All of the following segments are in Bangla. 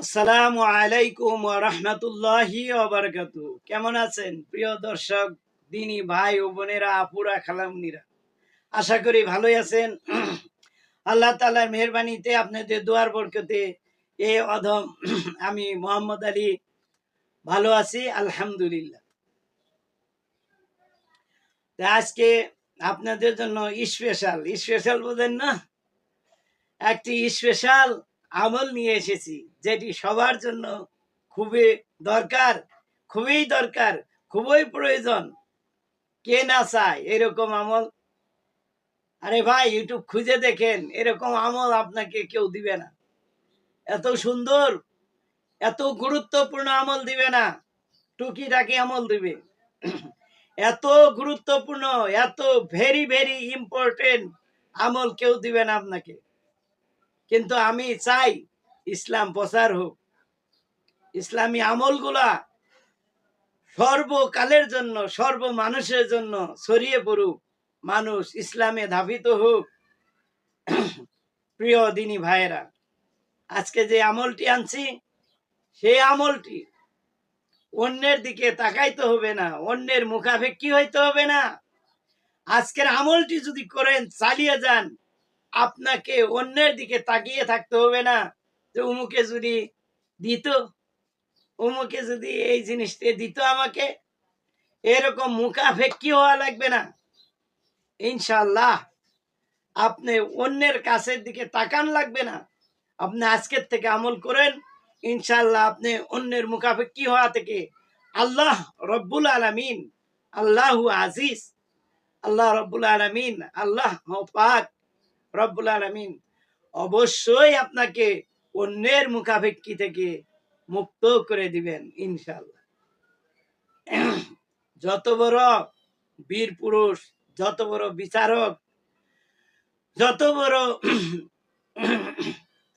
আসসালামু আলাইকুম রহমতুল্লাহি ওবরকাত কেমন আছেন? প্রিয় দর্শক, দিনী ভাই ও বোনেরা, আপুরা, খালামনিরা, আশা করি ভালোই আছেন। আল্লাহ তালার মেহরবানিতে আপনাদের দোয়ার বরকতে এ অধম আমি মোহাম্মদ আলী ভালো আছি, আলহামদুলিল্লাহ। আজকে আপনাদের জন্য স্পেশাল স্পেশাল বোঝেন না? একটি স্পেশাল আমল নিয়ে এসেছি, যেটি সবার জন্য খুবই দরকার খুবই দরকার, খুবই প্রয়োজন। কে না চায় এরকম আমল? আরে ভাই ইউটিউব খুঁজে দেখেন, এরকম আমল আপনাকে কেউ দিবে না। এত সুন্দর, এত গুরুত্বপূর্ণ আমল দিবে না। টুকিটাকি আমল দিবে। এত গুরুত্বপূর্ণ, এত ভেরি ভেরি ইম্পর্টেন্ট আমল কেউ দিবে না আপনাকে। কিন্তু আমি চাই ইসলাম প্রচার হোক। ইসলামী আমলগুলা সর্বকালের জন্য সর্ব মানুষের জন্য ছড়িয়ে পড়ুক। মানুষ ইসলামে ধাবিত হোক। প্রিয় দিনী ভাইয়েরা, আজকে যে আমলটি আনছি, সেই আমলটি অন্যের দিকে তাকাইতে হবে না, অন্যের মুখাপেক্ষি হইতে হবে না। আজকের আমলটি যদি করেন, চালিয়ে যান। আপনাকে অন্যের দিকে তাকিয়ে থাকতে হবে না যে উমুকে যদি দিত উমুকে যদি এই জিনিসটা দিত আমাকে, এরকম মুখাফেক্ষি হওয়া লাগবে না। ইনশাল্লাহ আপনি অন্যের কাছের দিকে তাকান লাগবে না। আপনি আজকের থেকে আমল করেন ইনশাল্লাহ আপনি অন্যের মুখাফেক্ষি হওয়া থেকে আল্লাহ রব্বুল আলমিন, আল্লাহু আজিজ, আল্লাহ রব্বুল আলমিন, আল্লাহ পাক রব্বুল আলমিন, অবশ্যই আপনাকে অন্যের মুখাপেক্ষি থেকে মুক্ত করে দিবেন ইনশাল্লাহ যত বড় বীর পুরুষ, যত বড় বিচারক, যত বড়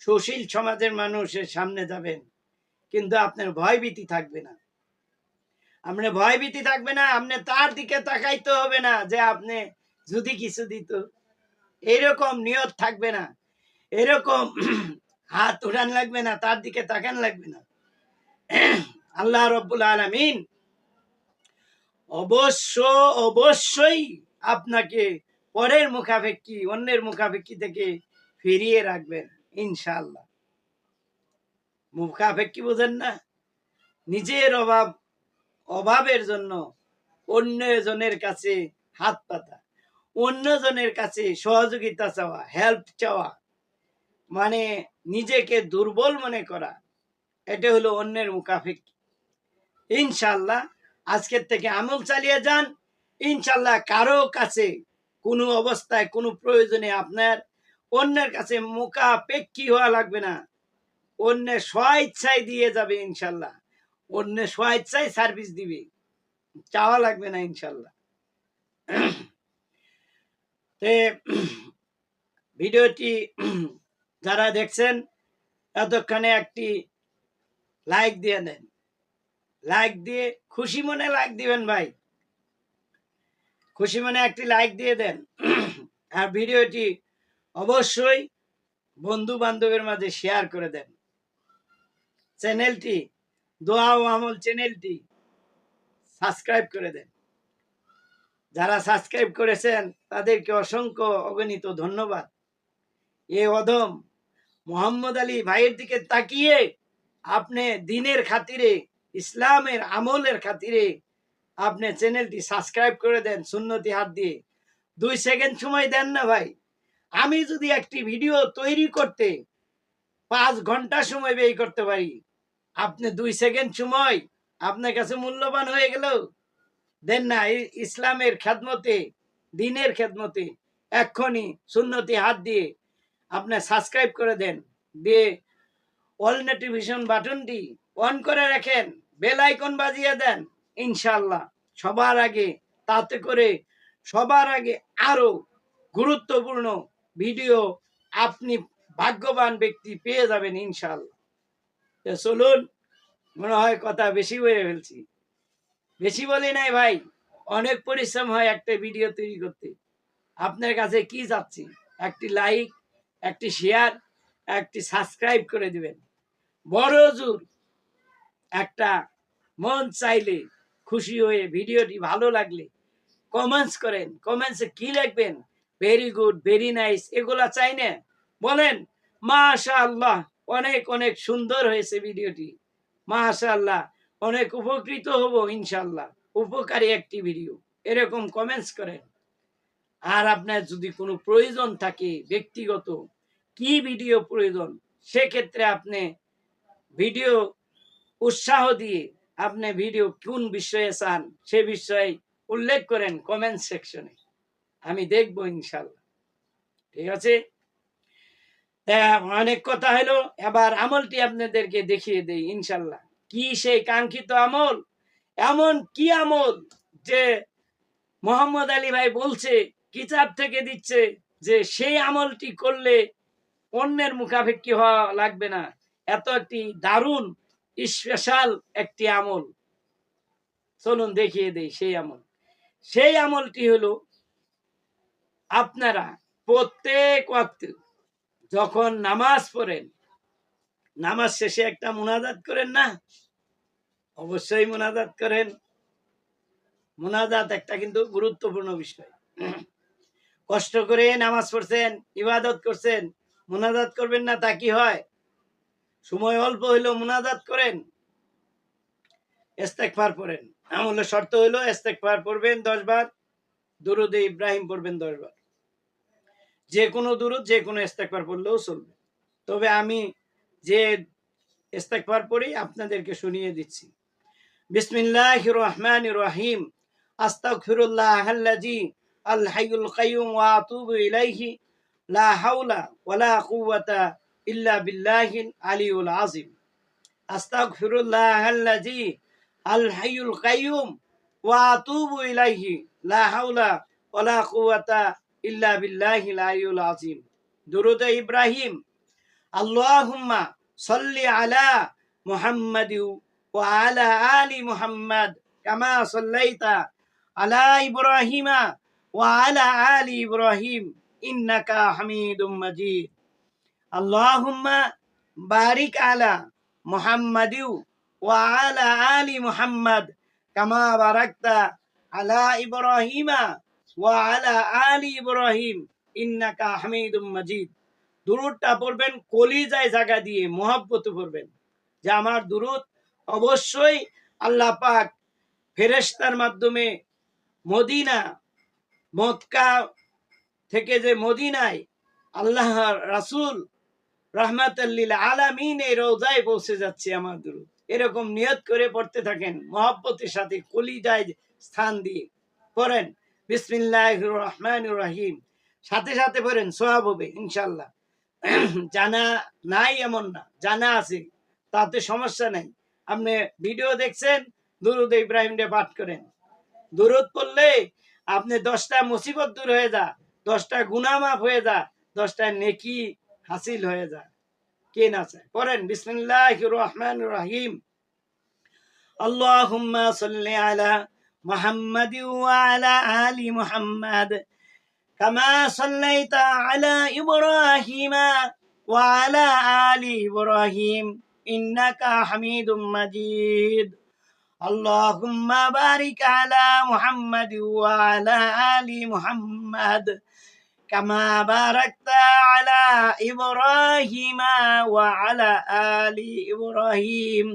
সুশীল সমাজের মানুষের সামনে যাবেন, কিন্তু আপনার ভয়ভীতি থাকবে না। আপনার ভয়ভীতি থাকবে না আপনি তার দিকে তাকাইতে হবে না যে আপনি যদি কিছু দিত। এরকম নিয়ত থাকবে না। এরকম হাত উড়ান লাগবে না, তার দিকে তাকান লাগবে না। আল্লাহ রব্বুল আলমিন অবশ্য, অবশ্যই আপনাকে পরের মুখাপেক্ষি, অন্যের মুখাপেক্ষি থেকে ফিরিয়ে রাখবেন ইনশাল্লাহ মুখাপেক্ষি বোঝেন না? নিজের অভাব, অভাবের জন্য অন্যজনের কাছে হাত পাতা। অন্যজনের কাছে সহযোগিতা চাওয়া হেল্প চাওয়া মানে নিজেকে দুর্বল মনে করা, এটা হলো অন্যের মুখাফেক্ষি ইনশাল্লাহ আজকের থেকে আমল চালিয়ে যান। ইনশাল্লাহ কারও কাছে কোনো অবস্থায় কোনো প্রয়োজনে আপনার অন্যের কাছে মুখাপেক্ষি হওয়া লাগবে না। অন্যের স্বেচ্ছায় দিয়ে যাবে ইনশাল্লাহ অন্যের স্বেচ্ছায় সার্ভিস দিবে। চাওয়া লাগবে না ইনশাল্লাহ তে ভিডিওটি যারা দেখছেন, এতক্ষণে একটি লাইক দিয়ে দেন। লাইক দিয়ে খুশি মনে লাইক দিবেন ভাই। খুশি মনে একটি লাইক দিয়ে দেন। আর ভিডিওটি অবশ্যই বন্ধু বান্ধবের মাঝে শেয়ার করে দেন। চ্যানেলটি দোয়া ও আমল চ্যানেলটি সাবস্ক্রাইব করে দেন। যারা সাবস্ক্রাইব করেছেন, তাদেরকে অসংখ্য অগণিত ধন্যবাদ। এ অধম মোহাম্মদ আলী ভাইয়ের দিকে তাকিয়ে আপনি দিনের খাতিরে, ইসলামের আমলের খাতিরে আপনি চ্যানেলটি সাবস্ক্রাইব করে দেন সুন্নতি হাত দিয়ে। দুই সেকেন্ড সময় দেন না ভাই। আমি যদি একটি ভিডিও তৈরি করতে পাঁচ ঘণ্টা সময় ব্যয় করতে পারি, আপনি দুই সেকেন্ড সময় আপনার কাছে মূল্যবান হয়ে গেল। দেন না ইসলামের খেদমতে, দিনের খেদমতে, এক্ষুনি সুন্নতি হাত দিয়ে আপনার সাবস্ক্রাইব করে দেন, দিয়ে অল নোটিফিকেশন বাটনটি অন করে রাখেন বেল আইকন বাজিয়ে দেন ইনশাল্লাহ সবার আগে, তাতে করে সবার আগে আরও গুরুত্বপূর্ণ ভিডিও আপনি ভাগ্যবান ব্যক্তি পেয়ে যাবেন ইনশাল্লাহ চলুন, মনে হয় কথা বেশি বলে ফেলছি। বেশি বলি নাই ভাই, অনেক পরিশ্রম হয় একটা ভিডিও তৈরি করতে। আপনার কাছে কি যাচ্ছি একটি লাইক একটি শেয়ার একটি সাবস্ক্রাইব করে দিবেন। বড় জোর একটা মন চাইলে খুশি হয়ে ভিডিওটি ভালো লাগলে কমেন্টস করেন। কমেন্টসে কি লিখবেন? ভেরি গুড ভেরি নাইস এগুলা চাই না। বলেন মাশা আল্লাহ অনেক অনেক সুন্দর হয়েছে ভিডিওটি মাশা আল্লাহ অনেক উপকৃত হব, ইনশাল্লাহ। উপকারী একটি ভিডিও। এরকম কমেন্টস করেন। আর আপনার যদি কোনো প্রয়োজন থাকে ব্যক্তিগত, কি ভিডিও প্রয়োজন, সেক্ষেত্রে আপনি ভিডিও উৎসাহ দিয়ে আপনি ভিডিও কোন বিষয়ে চান, সে বিষয়ে উল্লেখ করেন কমেন্ট সেকশনে আমি দেখব ইনশাল্লাহ। ঠিক আছে? অনেক কথা হলো। এবার আমলটি আপনাদেরকে দেখিয়ে দেই ইনশাল্লাহ। কি সেই কাঙ্ক্ষিত আমল? এমন কি আমল যে মোহাম্মদ আলী ভাই বলছে, কিতাব থেকে দিচ্ছে যে সেই আমলটি করলে অন্যের মুখাপেক্ষি হওয়া লাগবে না। এত একটি দারুণ স্পেশাল একটি আমল। চলুন দেখিয়ে দেই সেই আমল। সেই আমলটি হলো, আপনারা প্রত্যেক ওয়াক্ত যখন নামাজ পড়েন, নামাজ শেষে একটা মুনাজাত করেন না? অবশ্যই মুনাজাত করেন। মুনাজাত একটা কিন্তু গুরুত্বপূর্ণ বিষয়। কষ্ট করে নামাজ পড়ছেন, ইবাদত করছেন, মুনাজাত করবেন না তা কি হয়? সময় অল্প হইলেও মুনাজাত করেন ইস্তেকফার পড়েন। আমলের শর্ত হইল ইস্তেকফার পড়বেন দশ বার, দুরুদে ইব্রাহিম পড়বেন দশ বার। যে কোনো দুরুদ, যে কোনো ইস্তেকফার পড়লেও চলবে। তবে আমি যে ইস্তেকফার পড়ি আপনাদেরকে শুনিয়ে দিচ্ছি। بسم الله الرحمن الرحيم أستغفر الله الذي الحي القيوم وأتوب إليه لا حول ولا قوة إلا بالله العلي العظيم أستغفر الله الذي الحي القيوم وأتوب إليه لا حول ولا قوة إلا بالله العلي العظيم درود إبراهيم اللهم صل على محمد কামা সাল্লাইতা আলা ইব্রাহিমা ওয়া আলা আলি ইব্রাহিম ইন্নাকা হামিদুম মাজিদ। আল্লাহুম্মা বারিক আলা মুহাম্মাদি ওয়া আলা আলি মুহাম্মাদ কামা বারাকতা আলা ইব্রাহিমা ওয়া আলা আলি ইব্রাহিম ইন্নাকা হামিদুম মাজিদ। দুরুদটা পড়বেন, কলিজায় জায়গা দিয়ে মহাব্বত পড়বেন যে আমার দুরুদ অবশ্যই আল্লাহ পাক ফেরেশতার মাধ্যমে মদিনা, মক্কা থেকে যে মদিনায় আল্লাহ রাসূল রহমাতাল্লিল আলামিন এই রোজায় পৌঁছে যাচ্ছে আমার দুরুদ। এরকম নিয়ত করে পড়তে থাকেন, মহাব্বতের সাথে কলিজায় স্থান দিয়ে পড়েন। বিসমিল্লাহ রহমান রহিম। সাথে সাথে পড়েন সোয়াব হবে ইনশাল্লাহ জানা নাই এমন না, জানা আছে, তাতে সমস্যা নাই। আপনি ভিডিও দেখছেন, দুরুদ ইব্রাহিম ডে পাঠ করেন। দুরুদ পড়লে আপনি দশটা মুসিবত দূর হয়ে যা, দশটা গুনামাফ হয়ে যা, দশটা নেকি হাসিল হয়ে যা। কে না চায়? পড়েন বিসমিল্লাহ রহমান রহিম। আল্লাহুম্মা সাল্লি আলা মুহাম্মাদি ওয়া আলা আলি মুহাম্মাদ, কামা সাল্লাইতা আলা ইব্রাহিমা ওয়া আলা আলি ইব্রাহিম। ইন্নাকা হামিদুম মাজিদ اللهم بارك على محمد وعلى آل محمد كما باركت على إبراهيم وعلى آل إبراهيم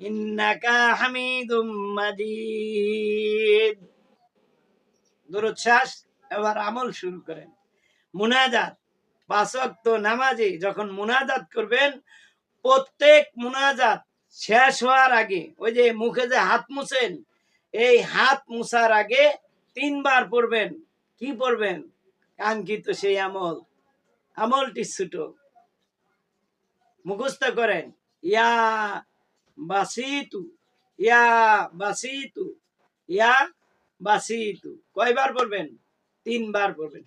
إنك حميد مجيد দরুদ শ্বাস এবার আমল শুরু করেন মুনাজাত পাঁচক্ত নামাজে যখন মুনাজাত করবেন প্রত্যেক মুনাজাত শেষ হওয়ার আগে, ওই যে মুখে যে হাত মুছেন, এই হাত মুছার আগে তিনবার পড়বেন। কি পড়বেন? কাঙ্ক্ষিত সেই আমল। আমলটি ছোট। মুখস্থ করেন। ইয়া বাসিতু ইয়া বাসিতু ইয়া বাসিতু। কয়বার পড়বেন? তিনবার পড়বেন।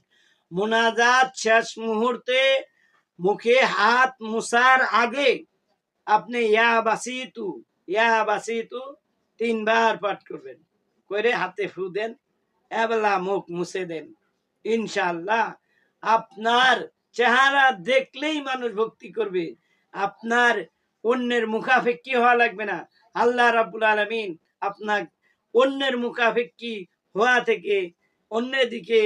মোনাজাত শেষ মুহূর্তে মুখে হাত মুছার আগে আপনি ইয়া বাসিতু ইয়া বাসিতু তিনবার পাঠ করবেন। করে হাতে ফু দেন, এবেলা মুখ মুছে দেন। ইনশাল্লাহ আপনার চেহারা দেখলেই মানুষ ভক্তি করবে। আপনার অন্যের মুখাফেক্ষি হওয়া লাগবে না। আল্লাহ রাব্বুল আলমিন আপনার অন্যের মুখাফেক্ষি হওয়া থেকে, অন্যের দিকে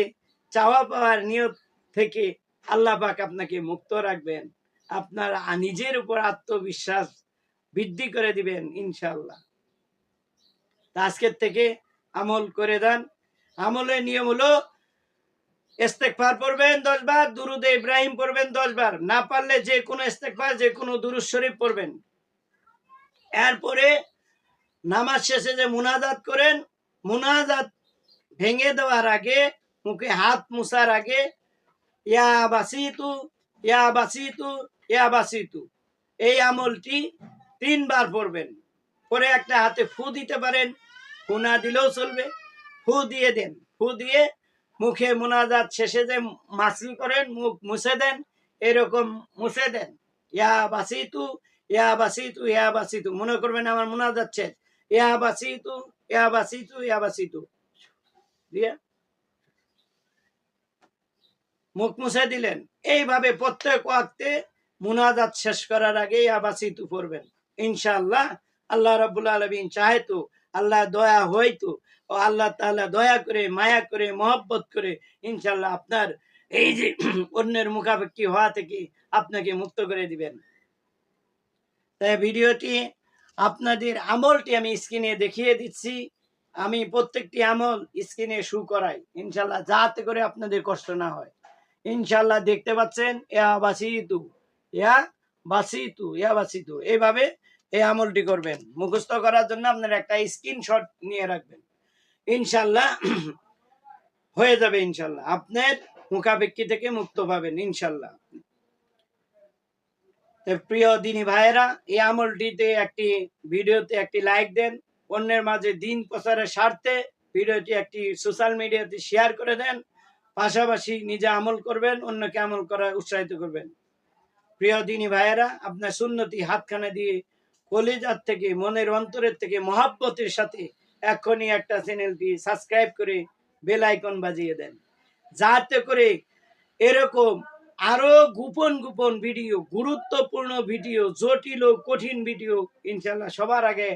চাওয়া পাওয়ার নিয়ত থেকে আল্লাহ পাক আপনাকে মুক্ত রাখবেন। আপনার নিজের উপর আত্মবিশ্বাস বৃদ্ধি করে দিবেন ইনশাল্লাহ আজকের থেকে আমল করে দেন। আমলের নিয়ম হলো ইস্তেকফার পড়বেন দশ বার, দুরুদে ইব্রাহিম পড়বেন দশ বার। না পারলে যে কোনো ইস্তেকফার যে কোনো দুরুদ শরীফ পড়বেন। এরপরে নামাজ শেষে যে মুনাজাত করেন, মুনাজাত ভেঙে দেওয়ার আগে, মুখে হাত মুছার আগে ইয়া বাসিতু ইয়া বাসিতু, ইয়া এই আমলটি তিনবার পড়বেন। পরে একটা হাতে ফু দিতে পারেন। ফু না দিলেও চলবে। ফু দিয়ে দেন। ফু দিয়ে মুখে মোনাজাত শেষে যে মাসি করেন, মুখ মুছে দেন, এরকম মুছে দেন। ইয়া বাসিতু ইয়া বাসিতু ইয়া বাসিতু। মনে করবেন আমার মোনাজাত শেষ। ইয়া বাসিতু ইয়া বাসিতু ইয়া বাসিতু। দিয়ে মুখ মুছে দিলেন। এইভাবে প্রত্যেক ওয়াক্তে মুনাজাত শেষ করার আগে ইয়া বাসিতু পড়বেন ইনশাআল্লাহ আল্লাহ রাব্বুল আলামিন চাহে তো, আল্লাহ দয়া হয়তো ও আল্লাহ তাআলা দয়া করে, মায়া করে, মহব্বত করে ইনশাআল্লাহ আপনার এই যে অন্যের মুখাপেক্ষি হওয়া থেকে আপনাকে মুক্ত করে দিবেন। তাই ভিডিওটি আপনাদের আমলটি আমি স্ক্রিনে দেখিয়ে দিচ্ছি। আমি প্রত্যেকটি আমল স্ক্রিনে শু করাই। ইনশাল্লাহ যাতে করে আপনাদের কষ্ট না হয়। ইনশাল্লাহ দেখতে পাচ্ছেন ইয়া বাসিতু ইয়া বাসিতু ইয়া বাসিতু। এইভাবে এই আমলটি করবেন। মুখস্থ করার জন্য আপনার একটা স্ক্রিনশট নিয়ে রাখবেন। ইনশাল্লাহ হয়ে যাবে ইনশাল্লাহ। আপনার মুখাপেক্ষি থেকে মুক্ত পাবেন ইনশাল্লাহ। প্রিয় দিনী ভাইয়েরা, এই আমলটিতে একটি ভিডিওতে একটি লাইক দেন। অন্যের মাঝে দিন প্রচারের স্বার্থে ভিডিওটি একটি সোশ্যাল মিডিয়াতে শেয়ার করে দেন। পাশাপাশি নিজে আমল করবেন, অন্যকে আমল করার উৎসাহিত করবেন। প্রিয় দিনী ভাইয়েরা, আপনার সুন্নতি হাতখানা দিয়ে কলিজার থেকে, মনের অন্তরের থেকে, মহাব্বতের সাথে এখনই একটা চ্যানেলটি সাবস্ক্রাইব করে বেল আইকন বাজিয়ে দেন। যাতে করে এরকম আরও গোপন গোপন ভিডিও, গুরুত্বপূর্ণ ভিডিও, জটিল ও কঠিন ভিডিও ইনশাল্লাহ সবার আগে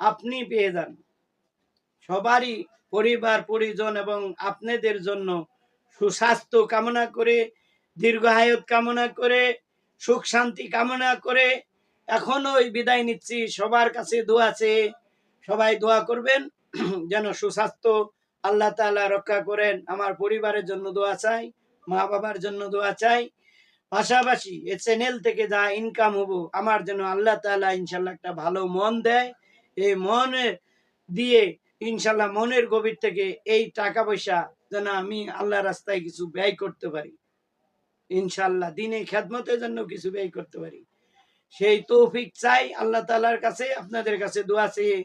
আপনি পেয়ে যান। সবারই পরিবার, পরিজন এবং আপনাদের জন্য সুস্বাস্থ্য কামনা করে, দীর্ঘায়ত কামনা করে, সুখ শান্তি কামনা করে, এখনও ওই বিদায় নিচ্ছি। সবার কাছে দোয়া চেয়ে সবাই দোয়া করবেন, যেন সুস্বাস্থ্য আল্লাহ তাআলা রক্ষা করেন। আমার পরিবারের জন্য দোয়া চাই, মা বাবার জন্য দোয়া চাই। পাশাপাশি এ চ্যানেল থেকে যা ইনকাম হব, আমার জন্য আল্লাহ তাআলা ইনশাল্লাহ একটা ভালো মন দেয়। এই মনে দিয়ে ইনশাল্লাহ মনের গভীর থেকে এই টাকা পয়সা যেন আমি আল্লাহ রাস্তায় কিছু ব্যয় করতে পারি। ইনশাল্লাহ দিনে খেদমতের জন্য কিছু ব্যয় করতে পারি। সেই তৌফিক চাই আল্লাহ তাআলার কাছে, আপনাদের কাছে দোয়া চেয়ে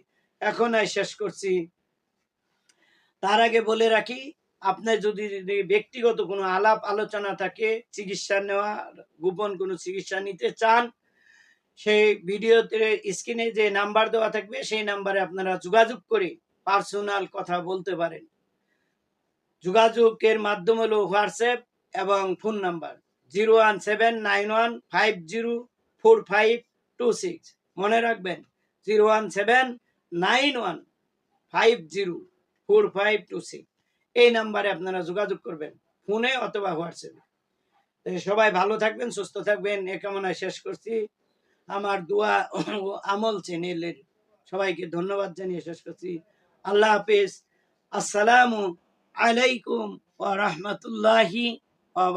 এখন শেষ করছি। তার আগে বলে রাখি, আপনার যদি ব্যক্তিগত কোনো আলাপ আলোচনা থাকে, চিকিৎসা নেওয়া, গোপন কোনো চিকিৎসা নিতে চান, সেই ভিডিওতে স্ক্রিনে যে নাম্বার দেওয়া থাকবে, সেই নাম্বারে আপনারা যোগাযোগ করে পার্সোনাল কথা বলতে পারেন। যোগাযোগের মাধ্যম হলো হোয়াটসঅ্যাপ এবং phone number. Zero one seven nine one five zero four five two six. মনে রাখবেন, zero one seven nine one five zero four five two six. এই নাম্বারে আপনারা যোগাযোগ করবেন, ফোনে অথবা হোয়াটসঅ্যাপে। সবাই ভালো থাকবেন, সুস্থ থাকবেন, এ কামনায় শেষ করছি। আমার দোয়া ও আমল চ্যানেলের সবাইকে ধন্যবাদ জানিয়ে শেষ করছি। আল্লাহ হাফিজ। আসসালামু আলাইকুম ওয়া রাহমাতুল্লাহি ওয়া